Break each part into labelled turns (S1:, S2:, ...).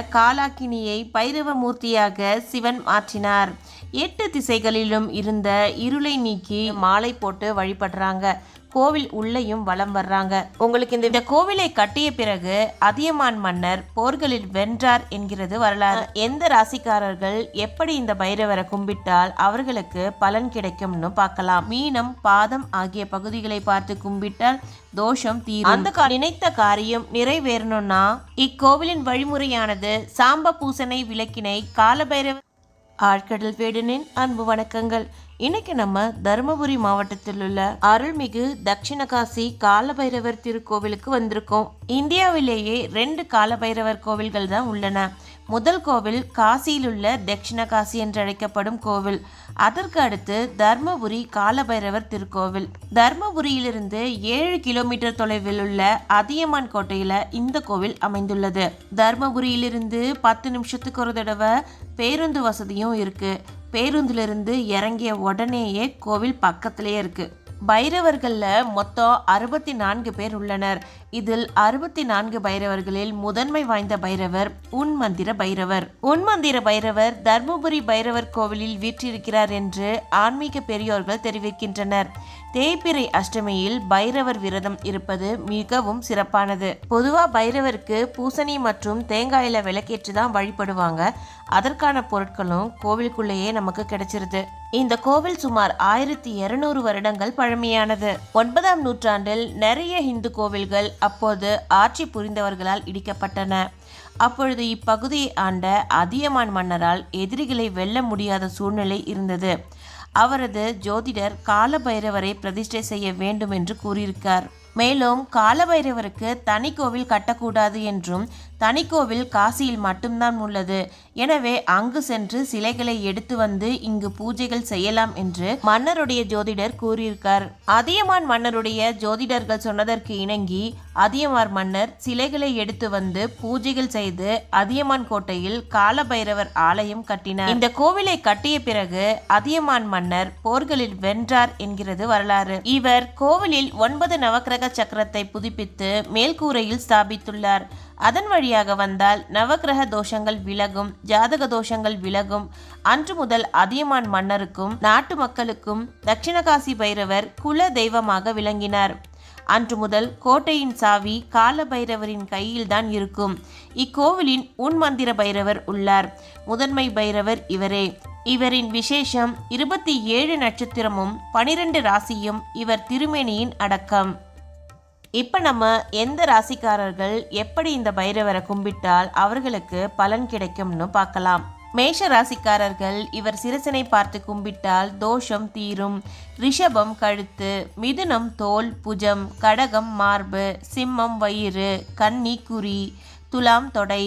S1: காலாக்கினியை பைரவ மூர்த்தியாக சிவன் மாற்றினார். எட்டு திசைகளிலும் இருந்த இருளை நீக்கி மாலை போட்டு வழிபடுறாங்க. கோவில் உள்ளேயும் வலம் வர்றாங்க. உங்களுக்கு இந்த கோவிலை கட்டிய பிறகு அதியமான் மன்னர் போர்களில் வென்றார் என்கிறது வரலாறு. எந்த ராசிக்காரர்கள் எப்படி இந்த பைரவரை கும்பிட்டால் அவர்களுக்கு பலன் கிடைக்கும்னு பார்க்கலாம். மீனம் பாதம் ஆகிய பகுதிகளை பார்த்து கும்பிட்டால் தோஷம் தீரும். அந்த நினைத்த காரியம் நிறைவேறணும்னா இக்கோவிலின் வழிமுறையானது சாம்ப பூசனை விளக்கினை காலபைரவ ஆழ்கடல் வேடனின் அன்பு வணக்கங்கள். இன்னைக்கு நம்ம தருமபுரி மாவட்டத்தில் உள்ள அருள்மிகு தட்சிணகாசி காலபைரவர் திருக்கோவிலுக்கு வந்திருக்கோம். இந்தியாவிலேயே ரெண்டு காலபைரவர் கோவில்கள் தான் உள்ளன. முதல் கோவில் காசியில் உள்ள தட்சிணகாசி என்று அழைக்கப்படும் கோவில். அதற்கு அடுத்து தர்மபுரி காலபைரவர் திருக்கோவில். தர்மபுரியிலிருந்து ஏழு கிலோமீட்டர் தொலைவில் உள்ள அதியமான் கோட்டையில இந்த கோவில் அமைந்துள்ளது. தர்மபுரியிலிருந்து பத்து நிமிஷத்துக்கு ஒரு தடவை பேருந்து வசதியும் இருக்குது பேருந்திலிருந்து இறங்கிய உடனேயே கோவில் பக்கத்துலேயே இருக்கு. பைரவர்களில் மொத்தம் அறுபத்தி நான்கு பேர் உள்ளனர். இதில் அறுபத்தி நான்கு பைரவர்களில் முதன்மை வாய்ந்த பைரவர் உன்மந்திர பைரவர். உன்மந்திர பைரவர் தர்மபுரி பைரவர் கோவிலில் வீற்றிருக்கிறார் என்று ஆன்மீக பெரியோர்கள் தெரிவிக்கின்றனர். தேய்பிரை அஷ்டமியில் பைரவர் விரதம் இருப்பது மிகவும் சிறப்பானது. பொதுவாக பைரவருக்கு பூசணி மற்றும் தேங்காயில் விளக்கேற்று தான் வழிபடுவாங்க. அதற்கான பொருட்களும் கோவிலுக்குள்ளேயே நமக்கு கிடைச்சிருது. இந்த கோவில் சுமார் ஆயிரத்தி இருநூறு வருடங்கள் பழமையானது. ஒன்பதாம் நூற்றாண்டில் நிறைய இந்து கோவில்கள் அப்போது ஆட்சி புரிந்தவர்களால் இடிக்கப்பட்டன. அப்பொழுது இப்பகுதியை ஆண்ட அதியமான் மன்னரால் எதிரிகளை வெல்ல முடியாத சூழ்நிலை இருந்தது. அவரது ஜோதிடர் காலபைரவரை பிரதிஷ்டை செய்ய வேண்டும் என்று கூறியிருக்கார். மேலும் காலபைரவருக்கு தனி கோவில் கட்டக்கூடாது என்றும் தனி கோவில் காசியில் மட்டும்தான் உள்ளது. எனவே அங்கு சென்று சிலைகளை எடுத்து வந்து இங்கு பூஜைகள் செய்யலாம் என்று மன்னருடைய ஜோதிடர் கூறியிருக்கார். அதியமான் மன்னருடைய ஜோதிடர்கள் சொன்னதற்கு இணங்கி அதியமார் மன்னர் சிலைகளை எடுத்து வந்து பூஜைகள் செய்து அதியமான் கோட்டையில் காலபைரவர் ஆலயம் கட்டினார். இந்த கோவிலை கட்டிய பிறகு அதியமான் மன்னர் போர்களில் வென்றார் என்கிறது வரலாறு. இவர் கோவிலில் ஒன்பது நவக்கிரக சக்கரத்தை புதுப்பித்து மேல்கூரையில் ஸ்தாபித்துள்ளார். அதன் வழியாக வந்தால் நவக்கிரக தோஷங்கள் விலகும் ஜாதக தோஷங்கள் விலகும். அன்று முதல் அதியமான் மன்னருக்கும் நாட்டு மக்களுக்கும் தட்சிணகாசி பைரவர் குல தெய்வமாக விளங்கினார். அன்று முதல் கோட்டையின் சாவி கால பைரவரின் கையில்தான் இருக்கும். இக்கோவிலின் உன்மந்திர பைரவர் உள்ளார். முதன்மை பைரவர் இவரே. இவரின் விசேஷம் இருபத்தி ஏழு நட்சத்திரமும் பனிரெண்டு ராசியும் இவர் திருமேனியின் அடக்கம். இப்போ நம்ம எந்த ராசிக்காரர்கள் எப்படி இந்த பைரவரை கும்பிட்டால் அவர்களுக்கு பலன் கிடைக்கும்னு பார்க்கலாம். மேஷ ராசிக்காரர்கள் இவர் சிரசனை பார்த்து கும்பிட்டால் தோஷம் தீரும். ரிஷபம் கழுத்து மிதுனம் தோல் புஜம் கடகம் மார்பு சிம்மம் வயிறு கன்னி குறி துலாம் தொடை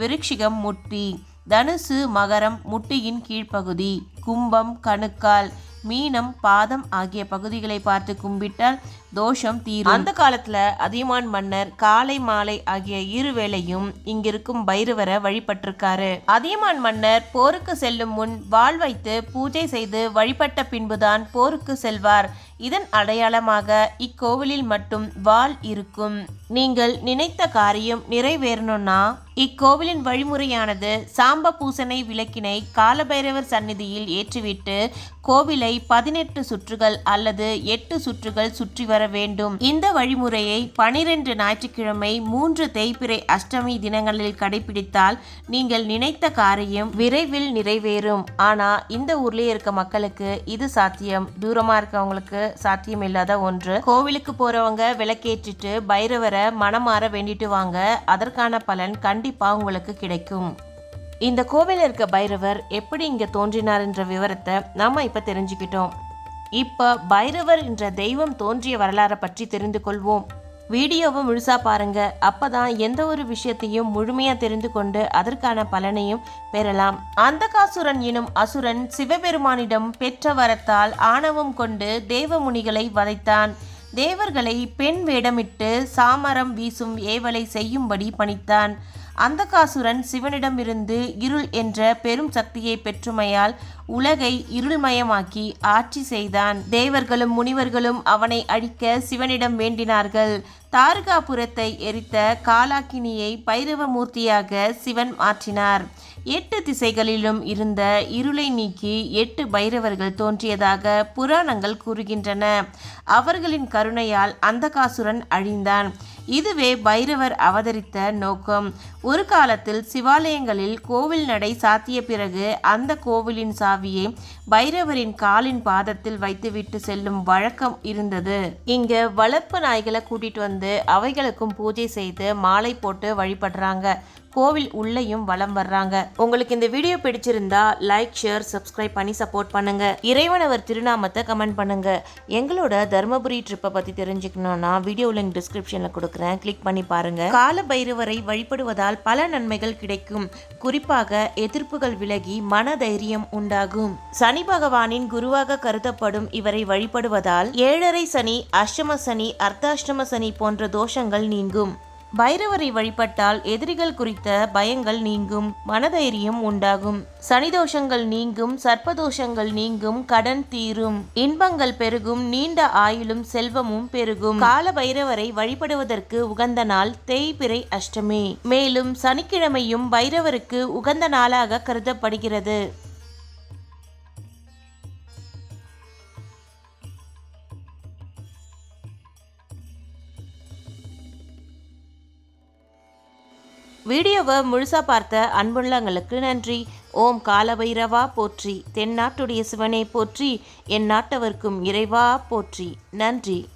S1: விருட்சிகம் முட்டி தனுசு மகரம் முட்டியின் கீழ்ப்பகுதி கும்பம் கணுக்கால் மீனம் பாதம் ஆகிய பகுதிகளை பார்த்து கும்பிட்டால் தோஷம் தீரும். அந்த காலத்துல அதியமான் மன்னர் காலை மாலை ஆகிய இரு வேளையும் இங்கிருக்கும் பைரவரை வழிபட்டிருக்காரு. அதியமான் மன்னர் போருக்கு செல்லும் முன் வாள் வைத்து பூஜை செய்து வழிபட்ட பின்புதான் போருக்கு செல்வார். இதன் அடையாளமாக இக்கோவிலில் மட்டும் வாள் இருக்கும். நீங்கள் நினைத்த காரியம் நிறைவேறணும்னா இக்கோவிலின் வழிமுறையானது சாம்ப பூசனை விளக்கினை காலபைரவர் சந்நிதியில் ஏற்றிவிட்டு கோவிலை பதினெட்டு சுற்றுகள் அல்லது எட்டு சுற்றுகள் சுற்றி வர வேண்டும். இந்த வழிமுறையை பனிரெண்டு ஞாயிற்றுக்கிழமை மூன்று தேய்பிறை அஷ்டமி தினங்களில் கடைபிடித்தால் நீங்கள் நினைத்த காரியம் விரைவில் நிறைவேறும். ஆனா இந்த ஊர்லேயே இருக்க மக்களுக்கு இது சாத்தியம். தூரமா இருக்கவங்களுக்கு சாத்தியம் இல்லாத ஒன்று. கோவிலுக்கு போறவங்க விளக்கேற்றிட்டு பைரவரை மனமாற வேண்டிட்டு வாங்க. அதற்கான பலன் கண்டிப்பா உங்களுக்கு கிடைக்கும். இந்த கோவிலில் இருக்க பைரவர் எப்படி இங்க தோன்றினார் என்ற விவரத்தை நாம இப்ப தெரிஞ்சுக்கிட்டோம். இப்ப பைரவர் என்ற தெய்வம் தோன்றிய வரலாறை பற்றி தெரிந்து கொள்வோம். வீடியோவை முழுசா பாருங்க. அப்பதான் எந்த ஒரு விஷயத்தையும் முழுமையாக தெரிந்து கொண்டு அதற்கான பலனையும் பெறலாம். அந்தகாசுரன் எனும் அசுரன் சிவபெருமானிடம் பெற்ற வரத்தால் ஆணவம் கொண்டு தேவமுனிகளை வதைத்தான். தேவர்களை பெண் வேடமிட்டு சாமரம் வீசும் ஏவலை செய்யும்படி பணித்தான். அந்தகாசுரன் சிவனிடமிருந்து இருள் என்ற பெரும் சக்தியை பெற்றுமையால் உலகை இருள்மயமாக்கி ஆட்சி செய்தான். தேவர்களும் முனிவர்களும் அவனை அழிக்க சிவனிடம் வேண்டினார்கள். தாருகாபுரத்தை எரித்த காலாக்கினியை பைரவமூர்த்தியாக சிவன் மாற்றினார். எட்டு திசைகளிலும் இருந்த இருளை நீக்கி எட்டு பைரவர்கள் தோன்றியதாக புராணங்கள் கூறுகின்றன. அவர்களின் கருணையால் அந்தகாசுரன் அழிந்தான். இதுவே பைரவர் அவதரித்த நோக்கம். ஒரு காலத்தில் சிவாலயங்களில் கோவில் நடை சாத்திய பிறகு அந்த கோவிலின் சாவியை பைரவரின் காலின் பாதத்தில் வைத்துவிட்டு செல்லும் வழக்கம் இருந்தது. இங்க வளர்ப்பு நாய்களை கூட்டிட்டு வந்து அவைகளுக்கும் பூஜை செய்து மாலை போட்டு வழிபடுறாங்க. கோவில் உள்ளேயும் வலம் வர்றாங்க. உங்களுக்கு இந்த வீடியோ பிடிச்சிருந்தா லைக் ஷேர் சப்ஸ்கிரைப் பண்ணி சப்போர்ட் பண்ணுங்க. இறைவனவர் திருநாமத்தை கமெண்ட் பண்ணுங்க. எங்களோட தர்மபுரி ட்ரிப்பை பத்தி தெரிஞ்சுக்கணும்னா வீடியோ லிங்க் டிஸ்கிரிப்ஷன்ல கொடுக்குறேன். கிளிக் பண்ணி பாருங்க. கால பைரவரை வழிபடுவதால் பல நன்மைகள் கிடைக்கும். குறிப்பாக எதிர்ப்புகள் விலகி மன தைரியம் உண்டாகும். சனி பகவானின் குருவாக கருதப்படும் இவரை வழிபடுவதால் ஏழரை சனி அஷ்டம சனி அர்த்தாஷ்டம சனி போன்ற தோஷங்கள் நீங்கும். பைரவரை வழிபட்டால் எதிரிகள் குறித்த பயங்கள் நீங்கும் மனதைரியம் உண்டாகும். சனிதோஷங்கள் நீங்கும் சர்ப்பதோஷங்கள் நீங்கும் கடன் தீரும். இன்பங்கள் பெருகும் நீண்ட ஆயுளும் செல்வமும் பெருகும். கால பைரவரை வழிபடுவதற்கு உகந்த நாள் தேய்பிறை அஷ்டமி. மேலும் சனிக்கிழமையும் பைரவருக்கு உகந்த நாளாக கருதப்படுகிறது. வீடியோவை முழுசாக பார்த்த அன்புள்ளங்களுக்கு நன்றி. ஓம் காலபைரவா போற்றி. தென்னாட்டுடைய சிவனை போற்றி. என் நாட்டவர்க்கும் இறைவா போற்றி. நன்றி.